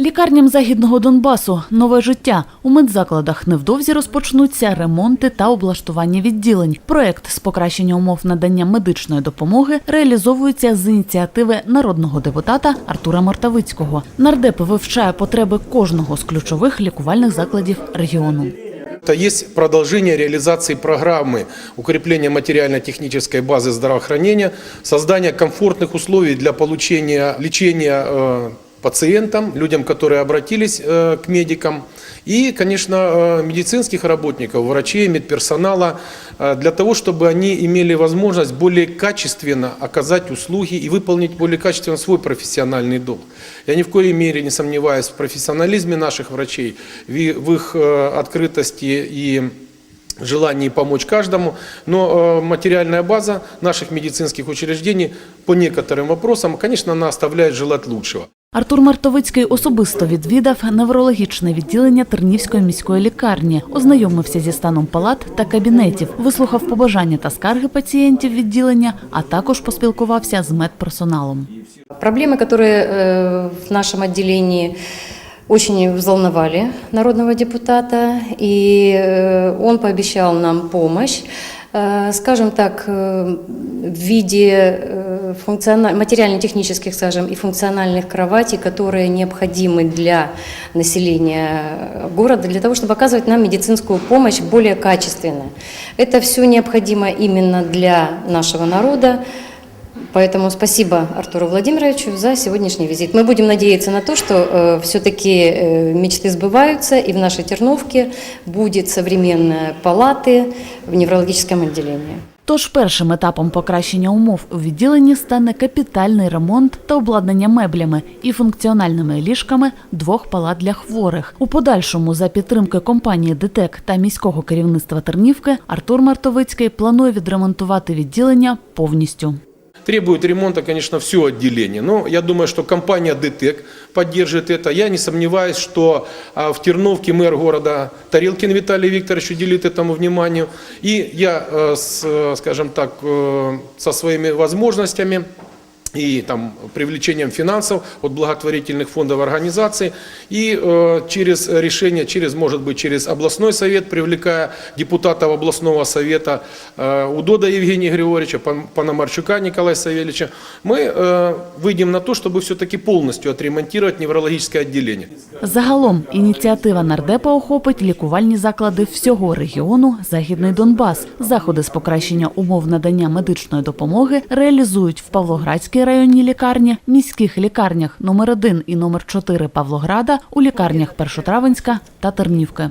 Лікарням західного Донбасу нове життя у медзакладах невдовзі розпочнуться ремонти та облаштування відділень. Проект з покращення умов надання медичної допомоги реалізовується з ініціативи народного депутата Артура Мартавицького. Нардеп вивчає потреби кожного з ключових лікувальних закладів регіону. Это есть продолжение реализации программы укрепления материально-технической базы здравоохранения, создание комфортных условий для получения лечения э, пациентам, людям, которые обратились э, к медикам, и, конечно, э, медицинских работников, врачей, медперсонала, э, для того, чтобы они имели возможность более качественно оказать услуги и выполнить более качественно свой профессиональный долг. Я ни в коей мере не сомневаюсь в профессионализме наших врачей, в их открытости и желании помочь каждому, но материальная база наших медицинских учреждений по некоторым вопросам, конечно, она оставляет желать лучшего. Артур Мартовицький особисто відвідав неврологічне відділення Тернівської міської лікарні, ознайомився зі станом палат та кабінетів, вислухав побажання та скарги пацієнтів відділення, а також поспілкувався з медперсоналом. Проблемы, которые э, в нашем отделении очень взволновали народного депутата, и э, он пообещал нам помощь, э, скажем так, э, в виде Э, функциона- материально-технических, скажем, и функциональных кроватей, которые необходимы для населения города, для того, чтобы оказывать нам медицинскую помощь более качественно. Это все необходимо именно для нашего народа, Поэтому спасибо Артуру Владимировичу за сегодняшний визит. Мы будем надеяться на то, что все-таки мечты сбываются, и в нашей Терновке будет современная палаты в неврологическом отделении. Тож першим етапом покращення умов у відділенні стане капітальний ремонт та обладнання меблями і функціональними ліжками двох палат для хворих. У подальшому, за підтримки компанії ДТЕК та міського керівництва Тернівки, Артур Мартовицький планує відремонтувати відділення повністю. Требует ремонта, конечно, все отделение. Но я думаю, что компания ДТЭК поддержит это. Я не сомневаюсь, что а, в Терновке мэр города Тарелкин Виталий Викторович уделит этому вниманию. И я, э, с, э, скажем так, э, со своими возможностями и там, привлечением финансов от благотворительных фондов и организаций. И э, через решение, через, может быть, через областной совет, привлекая депутатов областного совета э, Удода Евгения Григорьевича, Пан- Пономарчука Николая Савельевича, мы э, выйдем на то, чтобы все-таки полностью отремонтировать неврологическое отделение. Загалом ініціатива нардепа охопить лікувальні заклади всього регіону Західний Донбас. Заходи з покращення умов надання медичної допомоги реалізують в Павлоградській районній лікарні, міських лікарнях номер 1 і номер 4 Павлограда, у лікарнях Першотравенська та Тернівки.